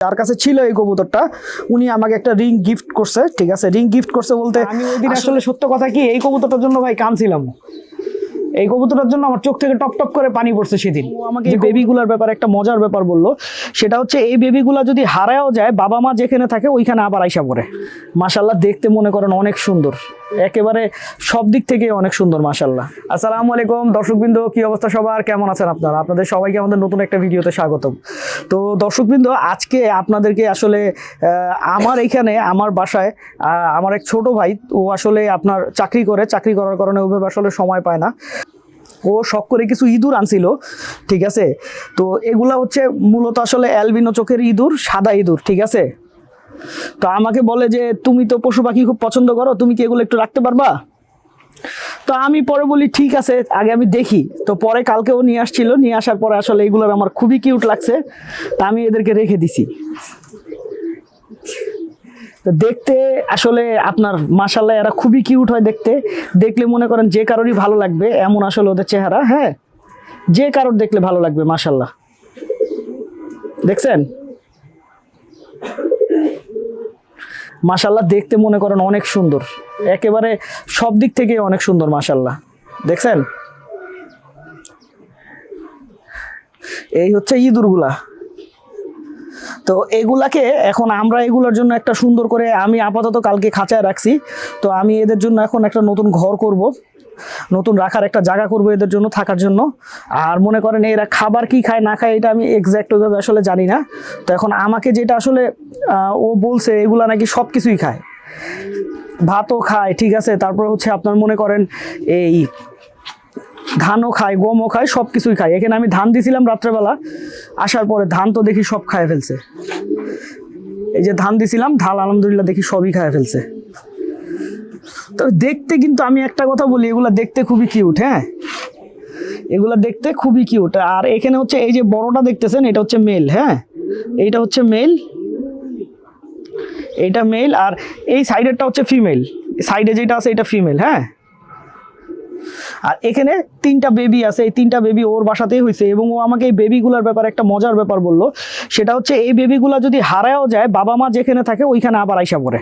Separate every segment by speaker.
Speaker 1: যার কাছে ছিল এই কবুতরটা উনি আমাকে একটা রিং গিফট করছে ঠিক আছে? রিং গিফট করছে বলতে আমি ওই দিন আসলে সত্য কথা কি এই কবুতরটার জন্য ভাই কাঁদছিলাম। এই কবুতরের জন্য আমার চোখ থেকে টপ টপ করে পানি পড়ছে সেদিন। আমাকে এই বেবিগুলোর ব্যাপারে একটা মজার ব্যাপার বলল সেটা হচ্ছে এই বেবিগুলা যদি হারায়ও যায় বাবা মা যেখানে থাকে ওইখানে আবার আইসা পড়ে। মাশাল্লাহ দেখতে মনে করেন অনেক সুন্দর। একেবারে সব দিক থেকে অনেক সুন্দর মাশাল্লাহ আসসালামু আলাইকুম, দর্শকবৃন্দ, কি অবস্থা সবার? কেমন আছেন আপনারা? আপনাদের সবাইকে আমাদের নতুন একটা ভিডিওতে স্বাগতম। তো দর্শকবৃন্দ, আজকে আপনাদেরকে আসলে আমার এখানে, আমার বাসায় আমার এক ছোট ভাই, ও আসলে আপনার চাকরি করে, চাকরি করার কারণে ওইভাবে আসলে সময় পায় না। ও শখ করে কিছু ইঁদুর আনছিল, ঠিক আছে? তো এগুলা হচ্ছে মূলত আসলে অ্যালবিনো চোখের ইঁদুর, সাদা ইঁদুর, ঠিক আছে? তো আমাকে বলে যে, তুমি তো পশু পাখি খুব পছন্দ করো, তুমি কি এগুলো একটু রাখতে পারবা? তো আমি পরে বলি, ঠিক আছে, আগে আমি দেখি। তো পরে কালকেও নিয়ে আসছিল, নিয়ে আসার পরে আসলে এগুলোর আমার খুবই কিউট লাগছে, তা আমি এদেরকে রেখে দিছি। তো দেখতে আসলে আপনার মাসাল্লাহ এরা খুবই কিউট হয় দেখতে। দেখলে মনে করেন যে কারোরই ভালো লাগবে, এমন আসলে ওদের চেহারা হ্যাঁ? যে কারোর দেখলে ভালো লাগবে মাসাল্লাহ দেখছেন? মাসাল্লাহ দেখতে মনে করেন অনেক সুন্দর। একেবারে সব দিক থেকে অনেক সুন্দর মাসাল্লাহ দেখছেন? এই হচ্ছে ইঁদুরগুলা। তো এগুলাকে এখন আমরা এগুলোর জন্য একটা সুন্দর করে আমি আপাতত কালকে খাঁচায় রাখছি। তো আমি এদের জন্য এখন একটা নতুন ঘর করব। নতুন রাখার একটা জায়গা করব এদের জন্য থাকার জন্য। আর মনে করেন এরা খাবার কি খায়, না খায়, এটা আমি এক্স্যাক্ট ওইভাবে আসলে জানি না। তো এখন আমাকে যেটা আসলে ও বলছে, এগুলা নাকি সব কিছুই খায়। ভাতও খায়, ঠিক আছে? তারপর হচ্ছে আপনার মনে করেন এই ধানও খায়, গমও খায় সব কিছুই খায়। এখানে আমি ধান দিছিলাম রাত্রেবেলা, আসার পরে ধান তো দেখি সব খায় ফেলছে। এই যে ধান দিছিলাম, ধান আলহামদুলিল্লাহ দেখি সবই খায় ফেলছে। তো দেখতে কিন্তু আমি একটা কথা বলি, এগুলা দেখতে খুবই কিউট হ্যাঁ? এগুলা দেখতে খুবই কিউট আর এখানে হচ্ছে এই যে বড়টা দেখতেছেন, এটা হচ্ছে মেল হ্যাঁ? এইটা হচ্ছে মেল এইটা মেল আর এই সাইডেরটা হচ্ছে ফিমেল সাইডে যেটা আছে এটা ফিমেল হ্যাঁ? আর এখানে তিনটা বেবি আছে, এই তিনটা বেবি ওর বাসাতেই হয়েছে এবং ও আমাকে এই বেবিগুলোর ব্যাপারে একটা মজার ব্যাপার বলল, সেটা হচ্ছে এই বেবিগুলো যদি হারায়ও যায় বাবা মা যেখানে থাকে ওইখানে আবার আইসা পড়ে।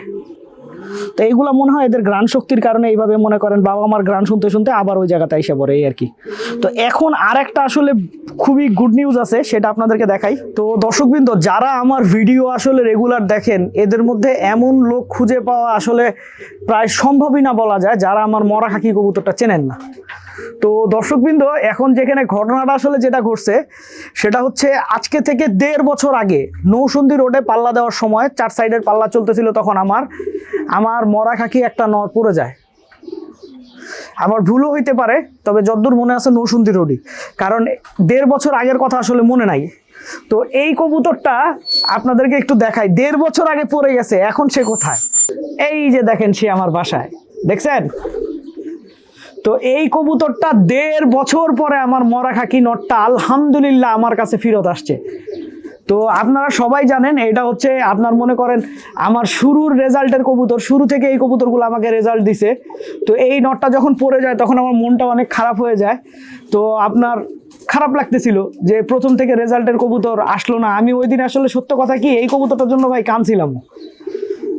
Speaker 1: তো এইগুলো মনে হয় এদের গ্রাণ শক্তির কারণে এইভাবে মনে করেন বাবা আমার গ্রাণ শুনতে শুনতে আবার ওই জায়গাতে এসে পড়ে, এই আর কি। তো এখন আর একটা আসলে খুবই গুড নিউজ আছে, সেটা আপনাদেরকে দেখাই। তো দর্শকবৃন্দ, যারা আমার ভিডিও আসলে রেগুলার দেখেন, এদের মধ্যে এমন লোক খুঁজে পাওয়া আসলে প্রায় সম্ভবই না বলা যায়, যারা আমার মরা খাকি কবুতরটা চেনেন না। তো দর্শকবৃন্দ, এখন যেখানে ঘটনাটা আসলে যেটা ঘটছে, সেটা হচ্ছে আজকে থেকে দেড় বছর আগে নৌসন্দি রোডে পাল্লা দেওয়ার সময় চার সাইডের পাল্লা চলতেছিল তখন আমার আমার মরা খাকি একটা নর পড়ে যায়। আমার ভুলও হইতে পারে, তবে যদ্দূর মনে আছে নৌসন্দি রোডই। কারণ দেড় বছর আগের কথা আসলে মনে নাই। তো এই কবুতরটা আপনাদেরকে একটু দেখাই, দেড় বছর আগে পড়ে গেছে, এখন সে কোথায়? এই যে দেখেন সে আমার বাসায়, দেখছেন? তো এই কবুতরটা দেড় বছর পরে আমার মরা খাকি নটটা আলহামদুলিল্লাহ আমার কাছে ফেরত আসছে। তো আপনারা সবাই জানেন, এটা হচ্ছে আপনার মনে করেন আমার শুরুর রেজাল্টের কবুতর, শুরু থেকে এই কবুতরগুলো আমাকে রেজাল্ট দিছে। তো এই নটটা যখন পড়ে যায়, তখন আমার মনটা অনেক খারাপ হয়ে যায়। তো আপনার খারাপ লাগতেছিল যে প্রথম থেকে রেজাল্টের কবুতর আসলো না। আমি ওই দিন আসলে সত্য কথা কি, এই কবুতরটার জন্য ভাই কাঁদছিলাম।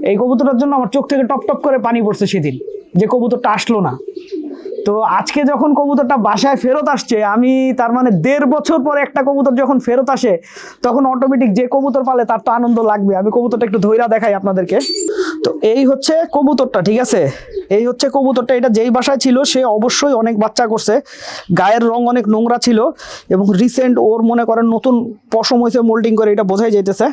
Speaker 1: এই কবুতরটার জন্য আমার চোখ থেকে টপ টপ করে পানি পড়ছে সেদিন, যে কবুতরটা আসলো না। তো আজকে যখন কবুতরটা বাসায় ফেরত আসছে, আমি তার মানে দেড় বছর পরে একটা কবুতর যখন ফেরত আসে, তখন অটোমেটিক যে কবুতর পালে তার তো আনন্দ লাগবে। আমি কবুতরটা একটু ধৈরা দেখাই আপনাদেরকে। তো এই হচ্ছে কবুতরটা, ঠিক আছে? এই হচ্ছে কবুতরটা, এটা যেই বাসায় ছিল, সে অবশ্যই অনেক বাচ্চা করছে। গায়ের রং অনেক নোংরা ছিল এবং রিসেন্ট ওর মনে করেন নতুন পশম হয়েছে মোল্ডিং করে এটা বোঝাই যাইতেছে।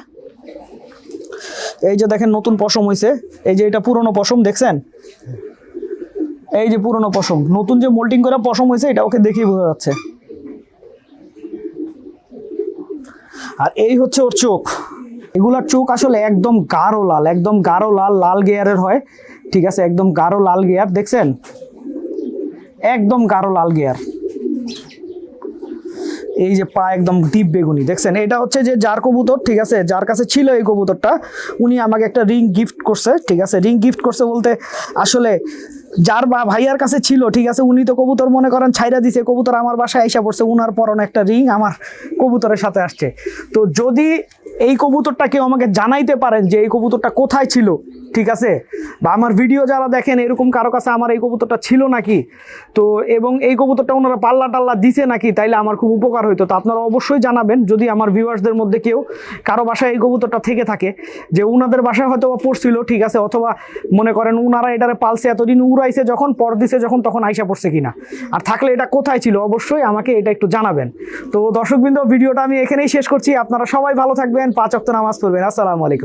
Speaker 1: এই যে দেখেন নতুন পশম হয়েছে, এই যে এটা পুরনো পশম, দেখছেন? এই যে পুরনো পশম, নতুন যে মোল্টিং করা পশম হয়েছে, এটা ওকে দেখেই বোঝা যাচ্ছে। আর এই হচ্ছে ওর চোখ। এগুলার চোখ আসলে একদম গাঢ় লাল, একদম গাঢ় লাল লাল গিয়ারের হয়। ঠিক আছে, একদম গাঢ় লাল গিয়ার, দেখছেন? একদম গাঢ় লাল গিয়ার। এই যে পা একদম ডিপ বেগুনি, দেখছেন? এটা হচ্ছে যে যার কবুতর, ঠিক আছে? যার কাছে ছিল এই কবুতরটা, উনি আমাকে একটা রিং গিফট করছে, ঠিক আছে? রিং গিফট করছে বলতে আসলে যার বা ভাইয়ার কাছে ছিল, ঠিক আছে, উনি তো কবুতর মনে করেন ছাইরা দিছে, কবুতর আমার বাসায় আইসা পড়ছে, উনার পরনে একটা রিং আমার কবুতরের সাথে আসছে। তো যদি এই কবুতরটা কেউ আমাকে জানাইতে পারেন যে এই কবুতরটা কোথায় ছিল ঠিক আছে? বা আমার ভিডিও যারা দেখেন, এরকম কারও কাছে আমার এই কবুতরটা ছিল নাকি? তো এবং এই কবুতরটা ওনারা পাল্লা টাল্লা দিছে নাকি, তাইলে আমার খুব উপকার হইতো। তো আপনারা অবশ্যই জানাবেন, যদি আমার ভিউয়ার্সদের মধ্যে কেউ কারও বাসায় এই কবুতরটা থেকে থাকে, যে উনাদের বাসায় হয়তো বা পড়ছিল, ঠিক আছে? অথবা মনে করেন উনারা এটারে পালছে, এতদিন উড়াইছে যখন, পর দিছে যখন, তখন আইসা পড়ছে কিনা। আর থাকলে এটা কোথায় ছিল? অবশ্যই আমাকে এটা একটু জানাবেন। তো দর্শকবৃন্দ, ভিডিওটা আমি এখানেই শেষ করছি। আপনারা সবাই ভালো থাকবেন, পাঁচ অক্ত নামাজ পড়বেন। আসসালামু আলাইকুম।